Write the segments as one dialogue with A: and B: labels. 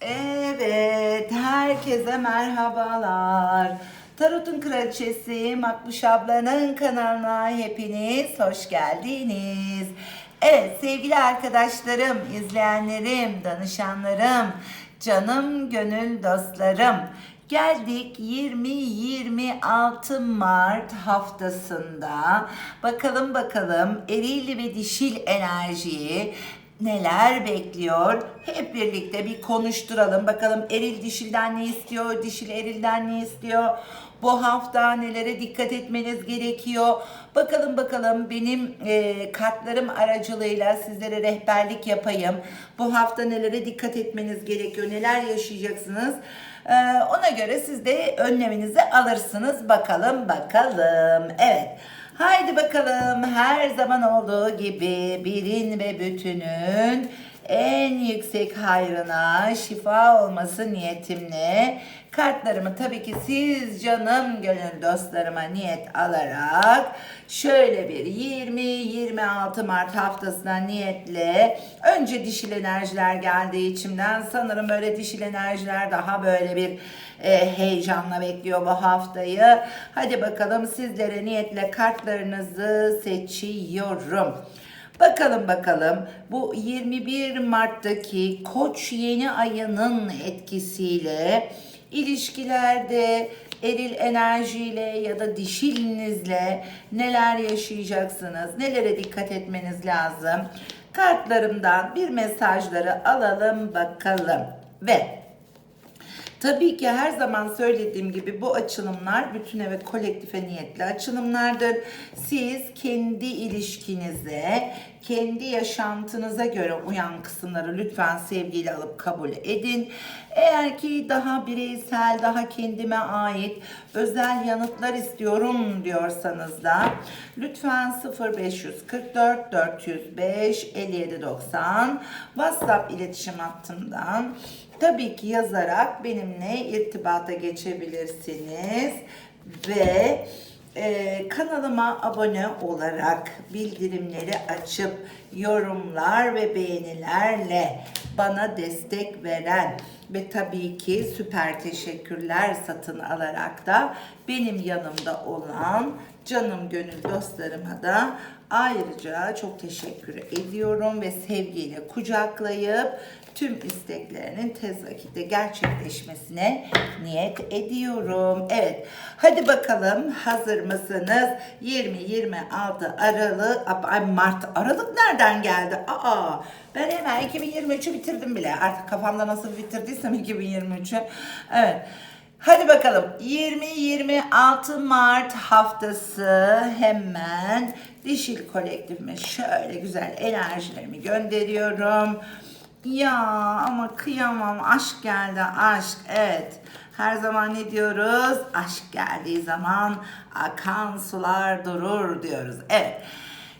A: Evet, herkese merhabalar. Tarot'un kraliçesi Makbuş ablanın kanalına hepiniz hoş geldiniz. Evet sevgili arkadaşlarım, izleyenlerim, danışanlarım, canım gönül dostlarım. Geldik 20-26 Mart haftasında. Bakalım bakalım eril ve dişil enerjiyi neler bekliyor? Hep birlikte bir konuşturalım. Bakalım eril dişilden ne istiyor, dişil erilden ne istiyor? Bu hafta nelere dikkat etmeniz gerekiyor? Bakalım bakalım benim e, kartlarım aracılığıyla sizlere rehberlik yapayım. Bu hafta nelere dikkat etmeniz gerekiyor? Neler yaşayacaksınız? E, ona göre siz de önleminizi alırsınız. Bakalım bakalım. Evet. Haydi bakalım her zaman olduğu gibi birin ve bütünün en yüksek hayrına şifa olması niyetimle kartlarımı tabii ki siz canım gönül dostlarıma niyet alarak şöyle bir 20-26 Mart haftasına niyetle önce dişil enerjiler geldiği içimden sanırım böyle dişil enerjiler daha böyle bir e, heyecanla bekliyor bu haftayı. Hadi bakalım sizlere niyetle kartlarınızı seçiyorum. Bakalım bakalım bu 21 Mart'taki Koç yeni ayının etkisiyle ilişkilerde eril enerjiyle ya da dişilinizle neler yaşayacaksınız, nelere dikkat etmeniz lazım. Kartlarımdan bir mesajları alalım bakalım. Ve Tabii ki her zaman söylediğim gibi bu açılımlar bütüne ve kolektife niyetli açılımlardır. Siz kendi ilişkinize, kendi yaşantınıza göre uyan kısımları lütfen sevgiyle alıp kabul edin. Eğer ki daha bireysel, daha kendime ait özel yanıtlar istiyorum diyorsanız da lütfen 0544 405 5790 WhatsApp iletişim hattından tabii ki yazarak benimle irtibata geçebilirsiniz ve e, kanalıma abone olarak bildirimleri açıp yorumlar ve beğenilerle bana destek veren ve tabii ki süper teşekkürler satın alarak da benim yanımda olan canım gönül dostlarıma da ayrıca çok teşekkür ediyorum ve sevgiyle kucaklayıp tüm isteklerinin tez vakitte gerçekleşmesine niyet ediyorum. Evet. Hadi bakalım hazır mısınız? 20-26 Aralık ay Mart Aralık nereden geldi? Aa ben hemen 2023'ü bitirdim bile. Artık kafamda nasıl bitirdiysem 2023'ü. Evet. Hadi bakalım 20-26 Mart haftası hemen dişil kolektifime şöyle güzel enerjilerimi gönderiyorum. Ya ama kıyamam aşk geldi aşk evet. Her zaman ne diyoruz? Aşk geldiği zaman akan sular durur diyoruz. Evet.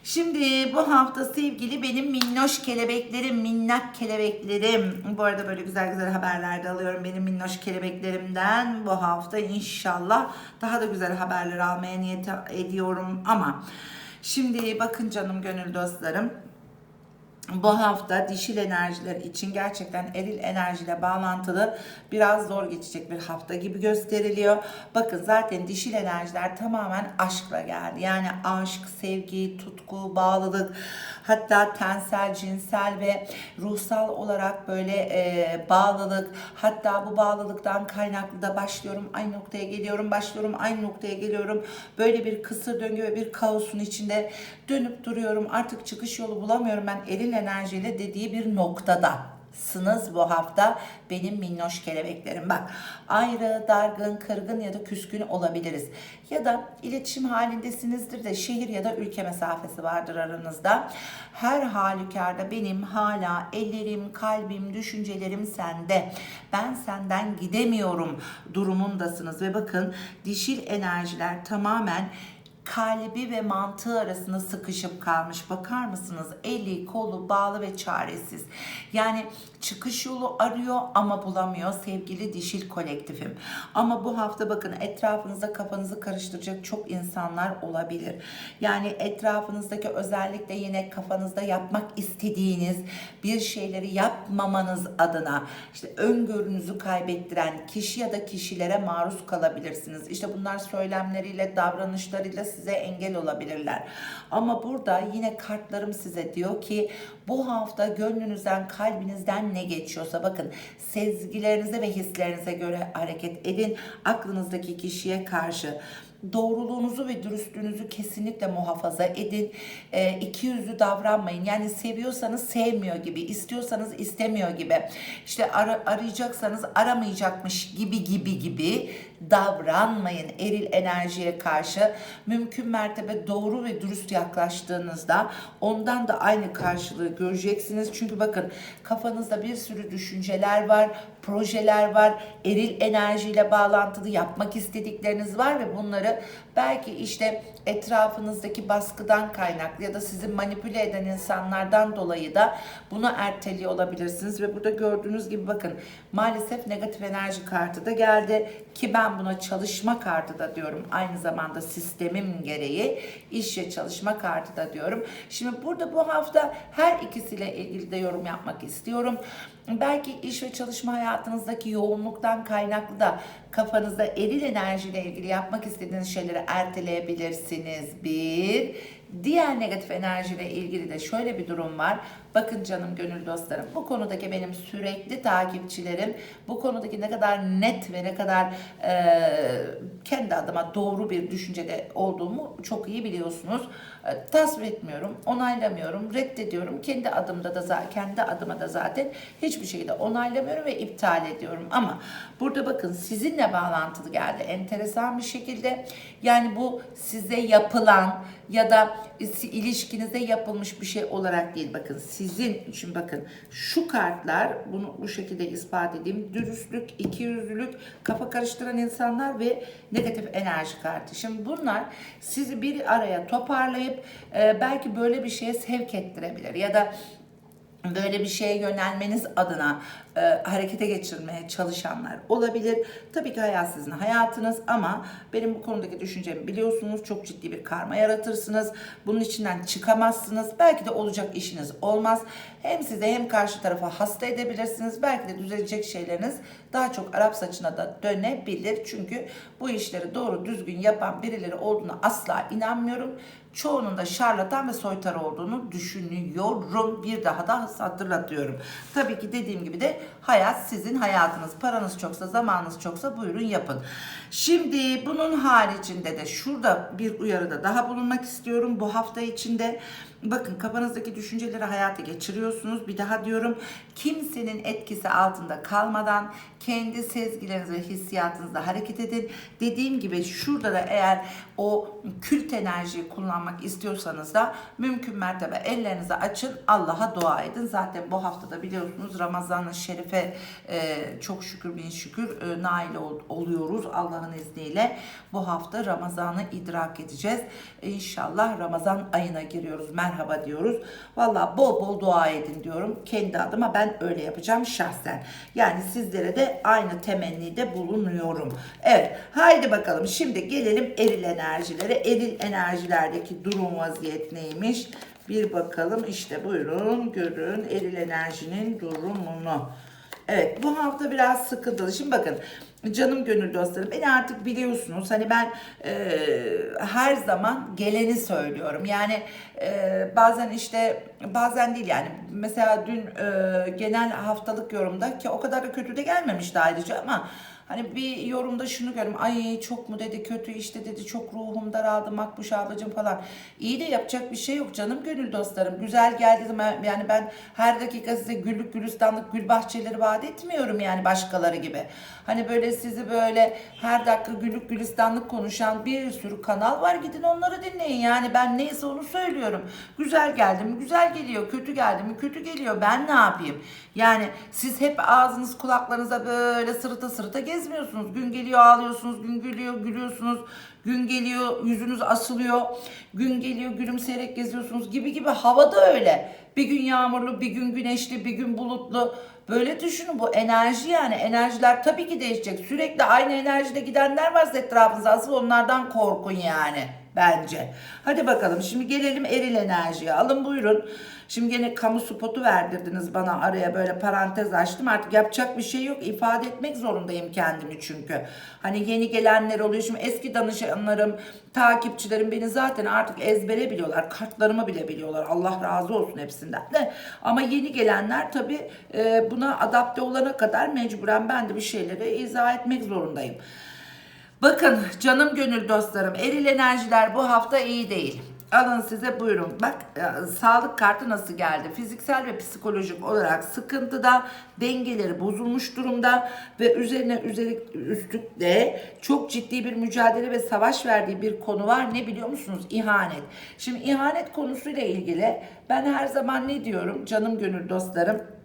A: Şimdi bu hafta sevgili benim minnoş kelebeklerim, minnak kelebeklerim. Bu arada böyle güzel güzel haberler de alıyorum benim minnoş kelebeklerimden. Bu hafta inşallah daha da güzel haberler almaya niyet ediyorum ama şimdi bakın canım gönül dostlarım bu hafta dişil enerjiler için gerçekten eril enerjiyle bağlantılı biraz zor geçecek bir hafta gibi gösteriliyor. Bakın zaten dişil enerjiler tamamen aşkla geldi. Yani aşk, sevgi, tutku, bağlılık hatta tensel, cinsel ve ruhsal olarak böyle e, bağlılık hatta bu bağlılıktan kaynaklı da başlıyorum aynı noktaya geliyorum başlıyorum aynı noktaya geliyorum. Böyle bir kısır döngü ve bir kaosun içinde dönüp duruyorum. Artık çıkış yolu bulamıyorum ben eril enerjiyle dediği bir noktada sınız bu hafta benim minnoş kelebeklerim. Bak ayrı, dargın, kırgın ya da küskün olabiliriz. Ya da iletişim halindesinizdir de şehir ya da ülke mesafesi vardır aranızda. Her halükarda benim hala ellerim, kalbim, düşüncelerim sende. Ben senden gidemiyorum durumundasınız ve bakın dişil enerjiler tamamen kalbi ve mantığı arasında sıkışıp kalmış. Bakar mısınız? Eli, kolu bağlı ve çaresiz. Yani çıkış yolu arıyor ama bulamıyor sevgili dişil kolektifim. Ama bu hafta bakın etrafınızda kafanızı karıştıracak çok insanlar olabilir. Yani etrafınızdaki özellikle yine kafanızda yapmak istediğiniz bir şeyleri yapmamanız adına işte öngörünüzü kaybettiren kişi ya da kişilere maruz kalabilirsiniz. İşte bunlar söylemleriyle, davranışlarıyla size engel olabilirler. Ama burada yine kartlarım size diyor ki bu hafta gönlünüzden, kalbinizden ne geçiyorsa bakın sezgilerinize ve hislerinize göre hareket edin. Aklınızdaki kişiye karşı doğruluğunuzu ve dürüstlüğünüzü kesinlikle muhafaza edin. E, iki yüzlü davranmayın. Yani seviyorsanız sevmiyor gibi, istiyorsanız istemiyor gibi. İşte ara, arayacaksanız aramayacakmış gibi gibi gibi davranmayın eril enerjiye karşı. Mümkün mertebe doğru ve dürüst yaklaştığınızda ondan da aynı karşılığı göreceksiniz. Çünkü bakın kafanızda bir sürü düşünceler var, projeler var, eril enerjiyle bağlantılı yapmak istedikleriniz var ve bunları belki işte etrafınızdaki baskıdan kaynaklı ya da sizi manipüle eden insanlardan dolayı da bunu erteliyor olabilirsiniz ve burada gördüğünüz gibi bakın maalesef negatif enerji kartı da geldi ki ben buna çalışma kartı da diyorum aynı zamanda sistemim gereği iş ve çalışma kartı da diyorum. Şimdi burada bu hafta her ikisiyle ilgili de yorum yapmak istiyorum. Belki iş ve çalışma hayatınızdaki yoğunluktan kaynaklı da kafanızda eril enerjiyle ilgili yapmak istediğiniz şeyleri erteleyebilirsiniz. Bir. Diğer negatif enerjiyle ilgili de şöyle bir durum var. Bakın canım gönül dostlarım bu konudaki benim sürekli takipçilerim bu konudaki ne kadar net ve ne kadar e, kendi adıma doğru bir düşüncede olduğumu çok iyi biliyorsunuz. E, tasvip etmiyorum, onaylamıyorum, reddediyorum. Kendi adımda da kendi adıma da zaten hiçbir şeyi de onaylamıyorum ve iptal ediyorum. Ama burada bakın sizinle bağlantılı geldi enteresan bir şekilde. Yani bu size yapılan ya da ilişkinizde yapılmış bir şey olarak değil. Bakın sizin için bakın şu kartlar bunu bu şekilde ispat edeyim. Dürüstlük, ikiyüzlülük, kafa karıştıran insanlar ve negatif enerji kartı. Şimdi bunlar sizi bir araya toparlayıp e, belki böyle bir şeye sevk ettirebilir ya da böyle bir şeye yönelmeniz adına e, harekete geçirmeye çalışanlar olabilir. Tabii ki hayat sizin hayatınız ama benim bu konudaki düşüncemi biliyorsunuz. Çok ciddi bir karma yaratırsınız. Bunun içinden çıkamazsınız. Belki de olacak işiniz olmaz. Hem size hem karşı tarafa hasta edebilirsiniz. Belki de düzelecek şeyleriniz daha çok Arap saçına da dönebilir. Çünkü bu işleri doğru düzgün yapan birileri olduğunu asla inanmıyorum. Çoğunun da şarlatan ve soytar olduğunu düşünüyorum. Bir daha da hatırlatıyorum. Tabii ki dediğim gibi de hayat sizin hayatınız. Paranız çoksa, zamanınız çoksa buyurun yapın. Şimdi bunun haricinde de şurada bir uyarıda daha bulunmak istiyorum. Bu hafta içinde bakın kafanızdaki düşünceleri hayata geçiriyorsunuz. Bir daha diyorum kimsenin etkisi altında kalmadan kendi sezgileriniz ve hissiyatınızla hareket edin. Dediğim gibi şurada da eğer o kült enerjiyi kullanmak istiyorsanız da mümkün mertebe ellerinizi açın Allah'a dua edin. Zaten bu haftada biliyorsunuz Ramazan-ı Şerif'e e, çok şükür bin şükür e, nail ol, oluyoruz Allah'ın izniyle. Bu hafta Ramazan'ı idrak edeceğiz. İnşallah Ramazan ayına giriyoruz. Merhaba diyoruz. Valla bol bol dua edin diyorum. Kendi adıma ben öyle yapacağım şahsen. Yani sizlere de aynı temennide bulunuyorum. Evet haydi bakalım şimdi gelelim eril enerjilere. Eril enerjilerdeki durum vaziyet neymiş? Bir bakalım işte buyurun görün eril enerjinin durumunu. Evet bu hafta biraz sıkıntılı. Şimdi bakın canım gönül dostlarım beni artık biliyorsunuz hani ben e, her zaman geleni söylüyorum yani e, bazen işte bazen değil yani mesela dün e, genel haftalık yorumda ki o kadar da kötü de gelmemişti ayrıca ama Hani bir yorumda şunu gördüm. Ay çok mu dedi kötü işte dedi çok ruhum daraldı Makbuş ablacığım falan. İyi de yapacak bir şey yok canım gönül dostlarım. Güzel geldi yani ben her dakika size güllük gülistanlık gül bahçeleri vaat etmiyorum yani başkaları gibi. Hani böyle sizi böyle her dakika güllük gülistanlık konuşan bir sürü kanal var. Gidin onları dinleyin yani ben neyse onu söylüyorum. Güzel geldi mi güzel geliyor. Kötü geldi mi kötü geliyor. Ben ne yapayım? Yani siz hep ağzınız kulaklarınıza böyle sırıta sırıta gezmiyorsunuz. Gün geliyor ağlıyorsunuz, gün geliyor gülüyorsunuz. Gün geliyor yüzünüz asılıyor. Gün geliyor gülümseyerek geziyorsunuz gibi gibi havada öyle. Bir gün yağmurlu, bir gün güneşli, bir gün bulutlu. Böyle düşünün bu enerji yani enerjiler tabii ki değişecek. Sürekli aynı enerjide gidenler varsa etrafınızda asıl onlardan korkun yani bence. Hadi bakalım şimdi gelelim eril enerjiye. Alın buyurun. Şimdi gene kamu spotu verdirdiniz bana araya böyle parantez açtım. Artık yapacak bir şey yok. İfade etmek zorundayım kendimi çünkü. Hani yeni gelenler oluyor. Şimdi eski danışanlarım, takipçilerim beni zaten artık ezbere biliyorlar. Kartlarımı bile biliyorlar. Allah razı olsun hepsinden de. Ama yeni gelenler tabii e, buna adapte olana kadar mecburen ben de bir şeyleri izah etmek zorundayım. Bakın canım gönül dostlarım eril enerjiler bu hafta iyi değil. Alın size buyurun. Bak e, sağlık kartı nasıl geldi? Fiziksel ve psikolojik olarak sıkıntıda, dengeleri bozulmuş durumda ve üzerine üzerik üstlükte çok ciddi bir mücadele ve savaş verdiği bir konu var. Ne biliyor musunuz? İhanet. Şimdi ihanet konusuyla ilgili ben her zaman ne diyorum canım gönül dostlarım?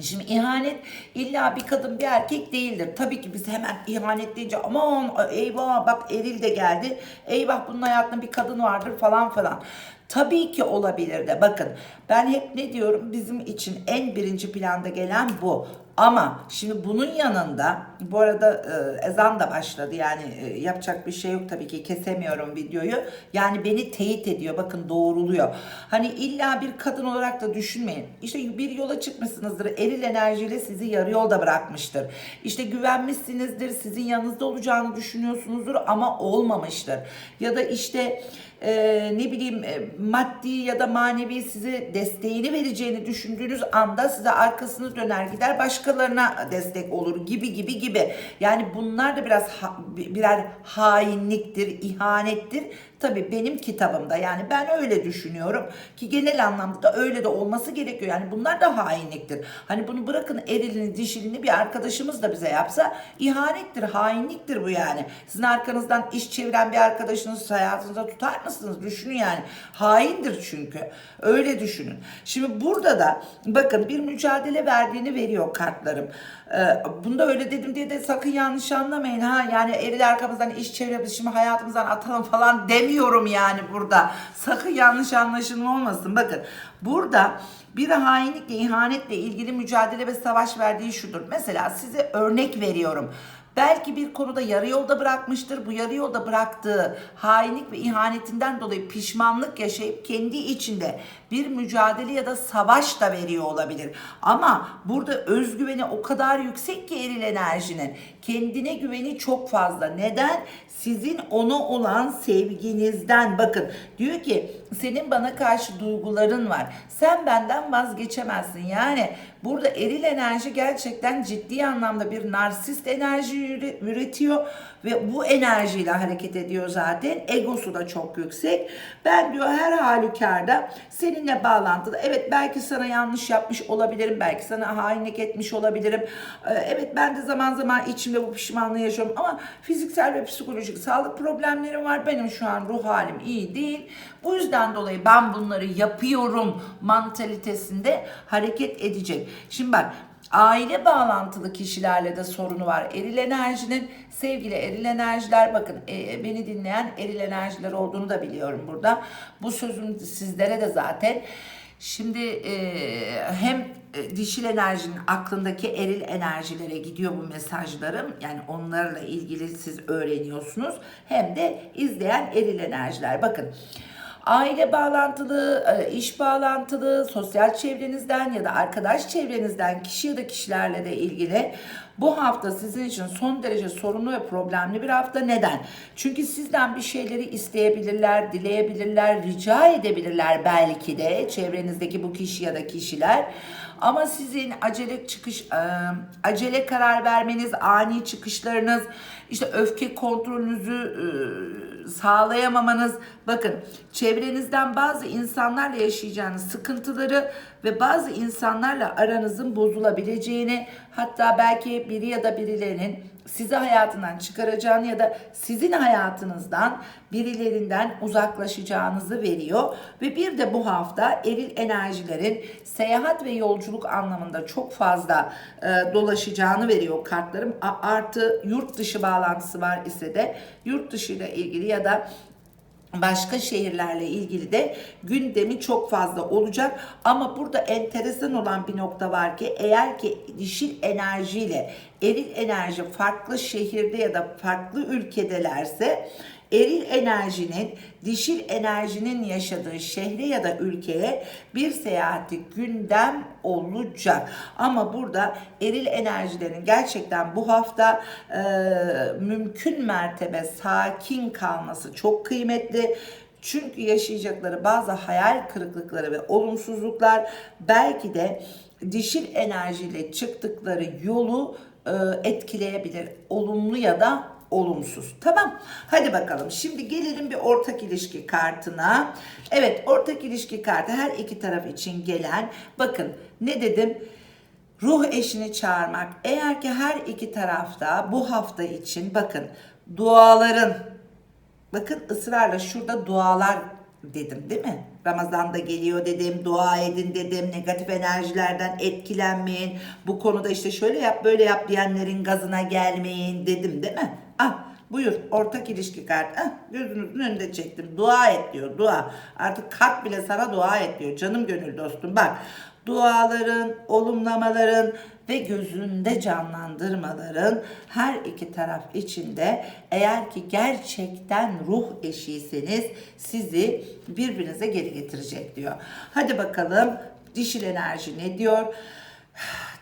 A: Şimdi ihanet illa bir kadın bir erkek değildir. Tabii ki biz hemen ihanet deyince aman eyvah bak eril de geldi. Eyvah bunun hayatında bir kadın vardır falan falan. Tabii ki olabilir de bakın ben hep ne diyorum bizim için en birinci planda gelen bu. Ama şimdi bunun yanında bu arada e, ezan da başladı yani e, yapacak bir şey yok tabii ki kesemiyorum videoyu. Yani beni teyit ediyor bakın doğruluyor. Hani illa bir kadın olarak da düşünmeyin. İşte bir yola çıkmışsınızdır eril enerjiyle sizi yarı yolda bırakmıştır. İşte güvenmişsinizdir sizin yanınızda olacağını düşünüyorsunuzdur ama olmamıştır. Ya da işte e, ne bileyim e, maddi ya da manevi size desteğini vereceğini düşündüğünüz anda size arkasını döner gider başkalarına destek olur gibi gibi gibi. Yani bunlar da biraz ha- birer hainliktir, ihanettir. Tabii benim kitabımda yani ben öyle düşünüyorum ki genel anlamda da öyle de olması gerekiyor. Yani bunlar da hainliktir. Hani bunu bırakın erilini dişilini bir arkadaşımız da bize yapsa ihanettir, hainliktir bu yani. Sizin arkanızdan iş çeviren bir arkadaşınız hayatınızda tutar mısınız? Düşünün yani. Haindir çünkü. Öyle düşünün. Şimdi burada da bakın bir mücadele verdiğini veriyor kartlarım. Ee, bunda öyle dedim diye de sakın yanlış anlamayın ha. Yani eril arkamızdan iş çeviriyor biz şimdi hayatımızdan atalım falan demiyorum yani burada. Sakın yanlış anlaşılma olmasın. Bakın burada bir hainlikle, ihanetle ilgili mücadele ve savaş verdiği şudur. Mesela size örnek veriyorum. Belki bir konuda yarı yolda bırakmıştır. Bu yarı yolda bıraktığı hainlik ve ihanetinden dolayı pişmanlık yaşayıp kendi içinde bir mücadele ya da savaş da veriyor olabilir. Ama burada özgüveni o kadar yüksek ki eril enerjinin. Kendine güveni çok fazla. Neden? Sizin ona olan sevginizden. Bakın diyor ki senin bana karşı duyguların var. Sen benden vazgeçemezsin. Yani burada eril enerji gerçekten ciddi anlamda bir narsist enerji üre- üretiyor ve bu enerjiyle hareket ediyor zaten. Egosu da çok yüksek. Ben diyor her halükarda seninle bağlantılı. Evet belki sana yanlış yapmış olabilirim. Belki sana hainlik etmiş olabilirim. Ee, Evet ben de zaman zaman içimde bu pişmanlığı yaşıyorum. Ama fiziksel ve psikolojik sağlık problemlerim var. Benim şu an ruh halim iyi değil. Bu yüzden dolayı ben bunları yapıyorum mantalitesinde hareket edecek. Şimdi bak aile bağlantılı kişilerle de sorunu var. Eril enerjinin sevgili eril enerjiler bakın e, beni dinleyen eril enerjiler olduğunu da biliyorum burada. Bu sözüm sizlere de zaten. Şimdi e, hem e, dişil enerjinin aklındaki eril enerjilere gidiyor bu mesajlarım. Yani onlarla ilgili siz öğreniyorsunuz. Hem de izleyen eril enerjiler. Bakın aile bağlantılı, e, iş bağlantılı, sosyal çevrenizden ya da arkadaş çevrenizden kişi ya da kişilerle de ilgili bu hafta sizin için son derece sorunlu ve problemli bir hafta. Neden? Çünkü sizden bir şeyleri isteyebilirler, dileyebilirler, rica edebilirler belki de çevrenizdeki bu kişi ya da kişiler. Ama sizin acele çıkış, e, acele karar vermeniz, ani çıkışlarınız, işte öfke kontrolünüzü e, sağlayamamanız, bakın çevrenizden bazı insanlarla yaşayacağınız sıkıntıları ve bazı insanlarla aranızın bozulabileceğini, hatta belki biri ya da birilerinin sizi hayatından çıkaracağını ya da sizin hayatınızdan birilerinden uzaklaşacağınızı veriyor. Ve bir de bu hafta eril enerjilerin seyahat ve yolculuk anlamında çok fazla e, dolaşacağını veriyor kartlarım. A- artı yurt dışı bağlantısı var ise de yurt dışı ile ilgili ya da başka şehirlerle ilgili de gündemi çok fazla olacak. Ama burada enteresan olan bir nokta var ki eğer ki dişil enerjiyle eril enerji farklı şehirde ya da farklı ülkedelerse eril enerjinin dişil enerjinin yaşadığı şehre ya da ülkeye bir seyahati gündem olacak. Ama burada eril enerjilerin gerçekten bu hafta e, mümkün mertebe sakin kalması çok kıymetli. Çünkü yaşayacakları bazı hayal kırıklıkları ve olumsuzluklar belki de dişil enerjiyle çıktıkları yolu e, etkileyebilir. Olumlu ya da olumsuz. Tamam. Hadi bakalım. Şimdi gelelim bir ortak ilişki kartına. Evet, ortak ilişki kartı her iki taraf için gelen. Bakın ne dedim? Ruh eşini çağırmak. Eğer ki her iki tarafta bu hafta için bakın duaların Bakın ısrarla şurada dualar dedim değil mi? Ramazan'da geliyor dedim, dua edin dedim, negatif enerjilerden etkilenmeyin. Bu konuda işte şöyle yap böyle yap diyenlerin gazına gelmeyin dedim değil mi? Ah buyur ortak ilişki kartı. Ah, gözünüzün önünde çektim. Dua et diyor dua. Artık kart bile sana dua et diyor canım gönül dostum. Bak duaların, olumlamaların ve gözünde canlandırmaların her iki taraf içinde eğer ki gerçekten ruh eşiyseniz sizi birbirinize geri getirecek diyor. Hadi bakalım dişil enerji ne diyor?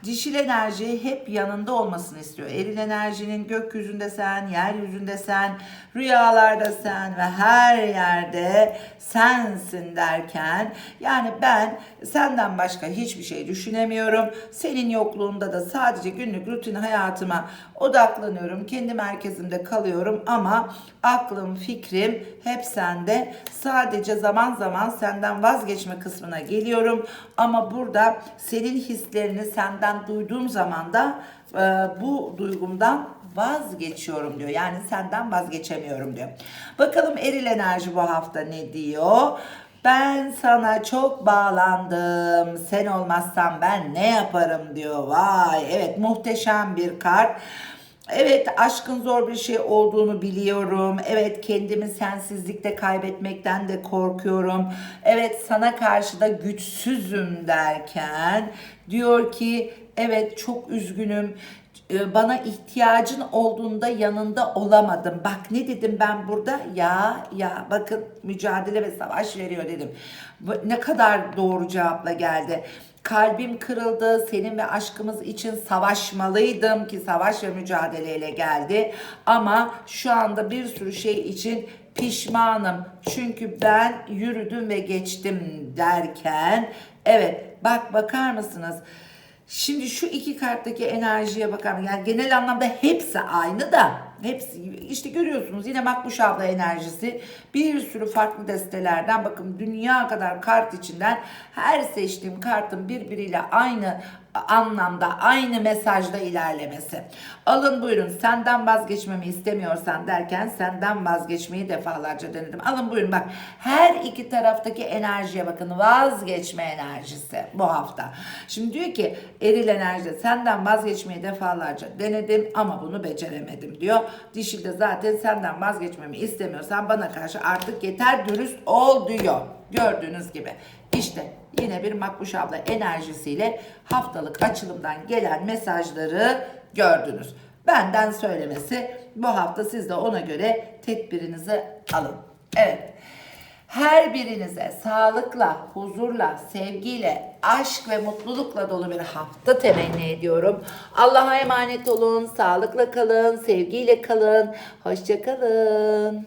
A: Dişil enerji hep yanında olmasını istiyor. Eril enerjinin gökyüzünde sen, yeryüzünde sen, rüyalarda sen ve her yerde sensin derken yani ben senden başka hiçbir şey düşünemiyorum. Senin yokluğunda da sadece günlük rutin hayatıma odaklanıyorum. Kendi merkezimde kalıyorum ama aklım, fikrim hep sende. Sadece zaman zaman senden vazgeçme kısmına geliyorum. Ama burada senin hislerini senden duyduğum zaman da e, bu duygumdan vazgeçiyorum diyor. Yani senden vazgeçemiyorum diyor. Bakalım eril enerji bu hafta ne diyor? Ben sana çok bağlandım. Sen olmazsan ben ne yaparım diyor. Vay evet muhteşem bir kart. Evet aşkın zor bir şey olduğunu biliyorum. Evet kendimi sensizlikte kaybetmekten de korkuyorum. Evet sana karşı da güçsüzüm derken diyor ki evet çok üzgünüm. Ee, Bana ihtiyacın olduğunda yanında olamadım. Bak ne dedim ben burada? Ya ya bakın mücadele ve savaş veriyor dedim. Ne kadar doğru cevapla geldi. Kalbim kırıldı. Senin ve aşkımız için savaşmalıydım ki savaş ve mücadeleyle geldi. Ama şu anda bir sürü şey için pişmanım. Çünkü ben yürüdüm ve geçtim derken evet bak bakar mısınız? Şimdi şu iki karttaki enerjiye bakalım. Yani genel anlamda hepsi aynı da. Hepsi işte görüyorsunuz yine Makbuş abla enerjisi bir sürü farklı destelerden bakın dünya kadar kart içinden her seçtiğim kartın birbiriyle aynı anlamda aynı mesajda ilerlemesi. Alın buyurun senden vazgeçmemi istemiyorsan derken senden vazgeçmeyi defalarca denedim. Alın buyurun bak her iki taraftaki enerjiye bakın vazgeçme enerjisi bu hafta. Şimdi diyor ki eril enerjide senden vazgeçmeyi defalarca denedim ama bunu beceremedim diyor. Dişil de zaten senden vazgeçmemi istemiyorsan bana karşı artık yeter dürüst ol diyor. Gördüğünüz gibi. İşte yine bir Makbuş abla enerjisiyle haftalık açılımdan gelen mesajları gördünüz. Benden söylemesi bu hafta siz de ona göre tedbirinizi alın. Evet. Her birinize sağlıkla, huzurla, sevgiyle, aşk ve mutlulukla dolu bir hafta temenni ediyorum. Allah'a emanet olun, sağlıkla kalın, sevgiyle kalın, hoşça kalın.